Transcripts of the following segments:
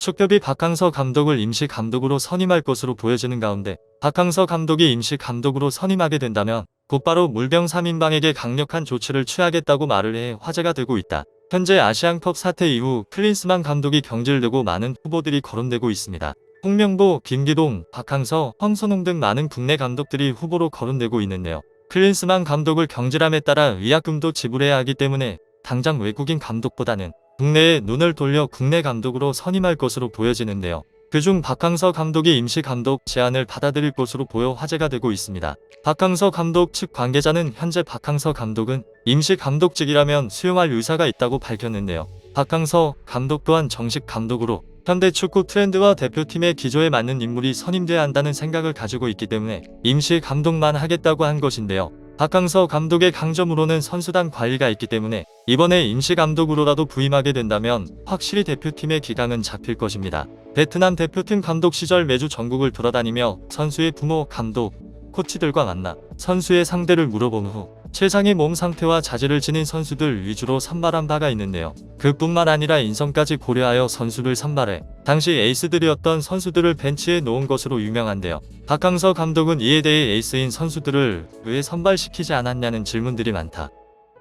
축협이 박항서 감독을 임시 감독으로 선임할 것으로 보여지는 가운데 박항서 감독이 임시 감독으로 선임하게 된다면 곧바로 물병 3인방에게 강력한 조치를 취하겠다고 말을 해 화제가 되고 있다. 현재 아시안컵 사태 이후 클린스만 감독이 경질되고 많은 후보들이 거론되고 있습니다. 홍명보, 김기동, 박항서, 황선홍 등 많은 국내 감독들이 후보로 거론되고 있는데요. 클린스만 감독을 경질함에 따라 위약금도 지불해야 하기 때문에 당장 외국인 감독보다는 국내에 눈을 돌려 국내 감독으로 선임할 것으로 보여지는데요. 그중 박항서 감독이 임시 감독 제안을 받아들일 것으로 보여 화제가 되고 있습니다. 박항서 감독 측 관계자는 현재 박항서 감독은 임시 감독직이라면 수용할 의사가 있다고 밝혔는데요. 박항서 감독 또한 정식 감독으로 현대 축구 트렌드와 대표팀의 기조에 맞는 인물이 선임돼야 한다는 생각을 가지고 있기 때문에 임시 감독만 하겠다고 한 것인데요. 박항서 감독의 강점으로는 선수단 관리가 있기 때문에 이번에 임시 감독으로라도 부임하게 된다면 확실히 대표팀의 기강은 잡힐 것입니다. 베트남 대표팀 감독 시절 매주 전국을 돌아다니며 선수의 부모, 감독, 코치들과 만나 선수의 상대를 물어본 후 최상의 몸 상태와 자질을 지닌 선수들 위주로 선발한 바가 있는데요. 그뿐만 아니라 인성까지 고려하여 선수를 선발해 당시 에이스들이었던 선수들을 벤치에 놓은 것으로 유명한데요. 박항서 감독은 이에 대해 에이스인 선수들을 왜 선발시키지 않았냐는 질문들이 많다.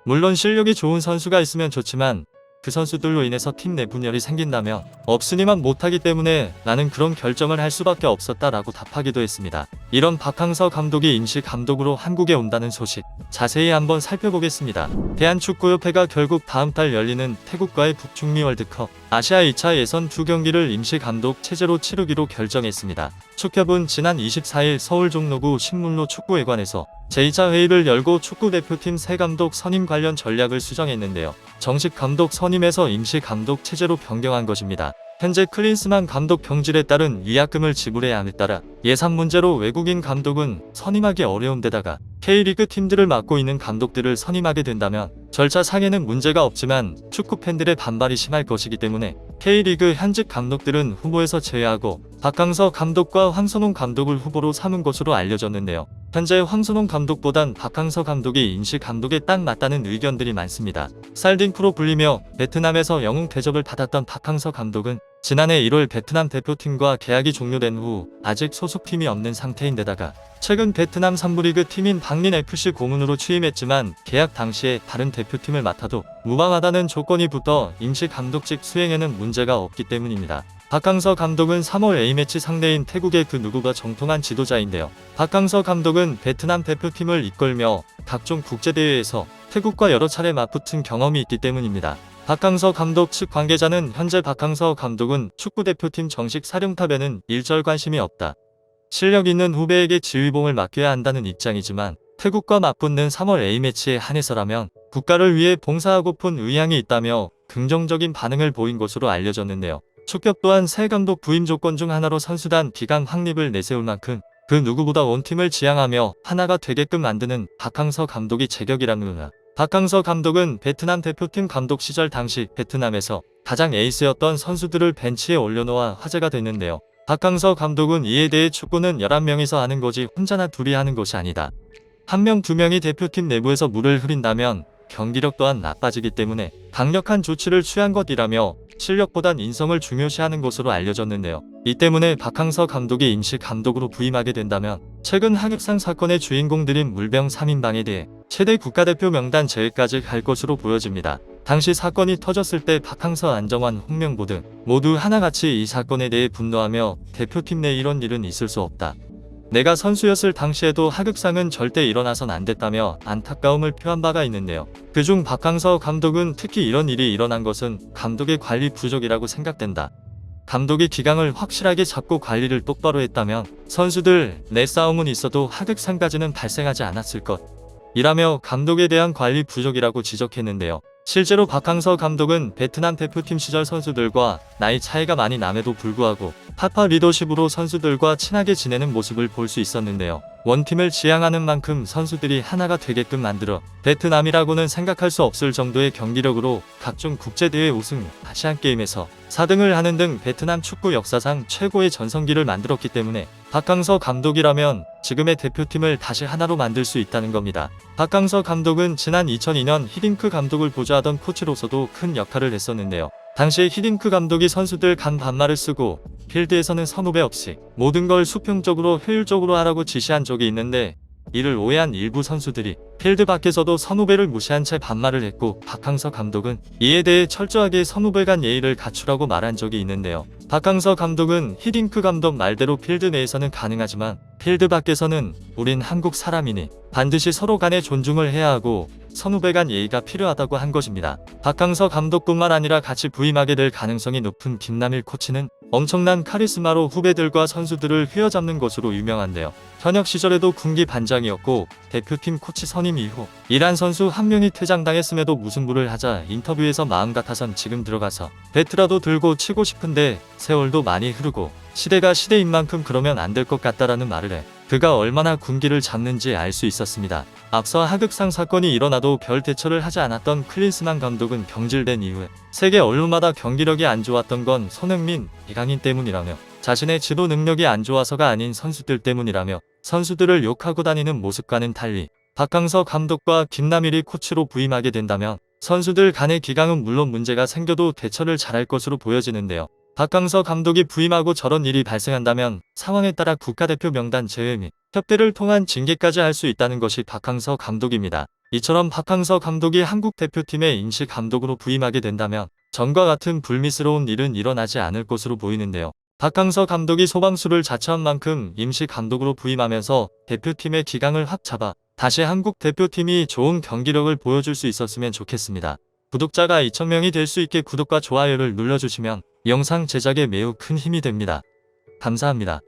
물론 실력이 좋은 선수가 있으면 좋지만 그 선수들로 인해서 팀 내 분열이 생긴다면 없으니만 못하기 때문에 나는 그런 결정을 할 수밖에 없었다라고 답하기도 했습니다. 이런 박항서 감독이 임시 감독으로 한국에 온다는 소식 자세히 한번 살펴보겠습니다. 대한축구협회가 결국 다음 달 열리는 태국과의 북중미 월드컵 아시아 2차 예선 두 경기를 임시 감독 체제로 치르기로 결정했습니다. 축협은 지난 24일 서울 종로구 신문로 축구회관에서 제2차 회의를 열고 축구대표팀 새 감독 선임 관련 전략을 수정했는데요. 정식 감독 선임에서 임시 감독 체제로 변경한 것입니다. 현재 클린스만 감독 경질에 따른 위약금을 지불해야 함에 따라 예산 문제로 외국인 감독은 선임하기 어려운 데다가 K리그 팀들을 맡고 있는 감독들을 선임하게 된다면 절차 상에는 문제가 없지만 축구 팬들의 반발이 심할 것이기 때문에 K리그 현직 감독들은 후보에서 제외하고 박강서 감독과 황선홍 감독을 후보로 삼은 것으로 알려졌는데요. 현재 황선홍 감독보단 박항서 감독이 임시 감독에 딱 맞다는 의견들이 많습니다. 살딩크로 불리며 베트남에서 영웅 대접을 받았던 박항서 감독은 지난해 1월 베트남 대표팀과 계약이 종료된 후 아직 소속팀이 없는 상태인데다가 최근 베트남 3부리그 팀인 박린FC 고문으로 취임했지만 계약 당시에 다른 대표팀을 맡아도 무방하다는 조건이 붙어 임시 감독직 수행에는 문제가 없기 때문입니다. 박항서 감독은 3월 A매치 상대인 태국의 그 누구가 정통한 지도자인데요. 박항서 감독은 베트남 대표팀을 이끌며 각종 국제대회에서 태국과 여러 차례 맞붙은 경험이 있기 때문입니다. 박항서 감독 측 관계자는 현재 박항서 감독은 축구대표팀 정식 사령탑에는 일절 관심이 없다. 실력 있는 후배에게 지휘봉을 맡겨야 한다는 입장이지만 태국과 맞붙는 3월 A매치에 한해서라면 국가를 위해 봉사하고픈 의향이 있다며 긍정적인 반응을 보인 것으로 알려졌는데요. 축협 또한 새 감독 부임 조건 중 하나로 선수단 기강 확립을 내세울 만큼 그 누구보다 원팀을 지향하며 하나가 되게끔 만드는 박항서 감독이 제격이라는 박항서 감독은 베트남 대표팀 감독 시절 당시 베트남에서 가장 에이스였던 선수들을 벤치에 올려놓아 화제가 됐는데요. 박항서 감독은 이에 대해 축구는 11명이서 하는 거지 혼자나 둘이 하는 것이 아니다. 한 명, 두 명이 대표팀 내부에서 물을 흐린다면 경기력 또한 나빠지기 때문에 강력한 조치를 취한 것이라며 실력보단 인성을 중요시하는 것으로 알려졌는데요. 이 때문에 박항서 감독이 임시 감독으로 부임하게 된다면 최근 하극상 사건의 주인공들인 물병 3인방에 대해 최대 국가대표 명단 제외까지 갈 것으로 보여집니다. 당시 사건이 터졌을 때 박항서, 안정환, 홍명보 등 모두 하나같이 이 사건에 대해 분노하며 대표팀 내 이런 일은 있을 수 없다. 내가 선수였을 당시에도 하극상은 절대 일어나선 안 됐다며 안타까움을 표한 바가 있는데요. 그중 박항서 감독은 특히 이런 일이 일어난 것은 감독의 관리 부족이라고 생각된다. 감독이 기강을 확실하게 잡고 관리를 똑바로 했다면 선수들 내 싸움은 있어도 하극상까지는 발생하지 않았을 것. 이라며 감독에 대한 관리 부족이라고 지적했는데요. 실제로 박항서 감독은 베트남 대표팀 시절 선수들과 나이 차이가 많이 남에도 불구하고 파파 리더십으로 선수들과 친하게 지내는 모습을 볼 수 있었는데요. 원팀을 지향하는 만큼 선수들이 하나가 되게끔 만들어 베트남이라고는 생각할 수 없을 정도의 경기력으로 각종 국제대회 우승, 아시안게임에서 4등을 하는 등 베트남 축구 역사상 최고의 전성기를 만들었기 때문에 박항서 감독이라면 지금의 대표팀을 다시 하나로 만들 수 있다는 겁니다. 박항서 감독은 지난 2002년 히딩크 감독을 보좌하던 코치로서도 큰 역할을 했었는데요. 당시 히딩크 감독이 선수들 간 반말을 쓰고 필드에서는 선후배 없이 모든 걸 수평적으로 효율적으로 하라고 지시한 적이 있는데 이를 오해한 일부 선수들이 필드 밖에서도 선후배를 무시한 채 반말을 했고 박항서 감독은 이에 대해 철저하게 선후배 간 예의를 갖추라고 말한 적이 있는데요. 박항서 감독은 히딩크 감독 말대로 필드 내에서는 가능하지만 필드 밖에서는 우린 한국 사람이니 반드시 서로 간에 존중을 해야 하고 선후배 간 예의가 필요하다고 한 것입니다. 박항서 감독뿐만 아니라 같이 부임하게 될 가능성이 높은 김남일 코치는 엄청난 카리스마로 후배들과 선수들을 휘어잡는 것으로 유명한데요. 현역 시절에도 군기 반장이었고 대표팀 코치 선임 이후 이란 선수 한 명이 퇴장당했음에도 무승부를 하자 인터뷰에서 마음 같아선 지금 들어가서 배트라도 들고 치고 싶은데 세월도 많이 흐르고 시대가 시대인 만큼 그러면 안 될 것 같다라는 말을 해 그가 얼마나 군기를 잡는지 알 수 있었습니다. 앞서 하극상 사건이 일어나도 별 대처를 하지 않았던 클린스만 감독은 경질된 이후에 세계 언론마다 경기력이 안 좋았던 건 손흥민, 이강인 때문이라며 자신의 지도 능력이 안 좋아서가 아닌 선수들 때문이라며 선수들을 욕하고 다니는 모습과는 달리 박항서 감독과 김남일이 코치로 부임하게 된다면 선수들 간의 기강은 물론 문제가 생겨도 대처를 잘할 것으로 보여지는데요. 박항서 감독이 부임하고 저런 일이 발생한다면 상황에 따라 국가대표 명단 제외 및 협회를 통한 징계까지 할 수 있다는 것이 박항서 감독입니다. 이처럼 박항서 감독이 한국 대표팀의 임시 감독으로 부임하게 된다면 전과 같은 불미스러운 일은 일어나지 않을 것으로 보이는데요. 박항서 감독이 소방수를 자처한 만큼 임시 감독으로 부임하면서 대표팀의 기강을 확 잡아 다시 한국 대표팀이 좋은 경기력을 보여줄 수 있었으면 좋겠습니다. 구독자가 2,000명이 될 수 있게 구독과 좋아요를 눌러주시면 영상 제작에 매우 큰 힘이 됩니다. 감사합니다.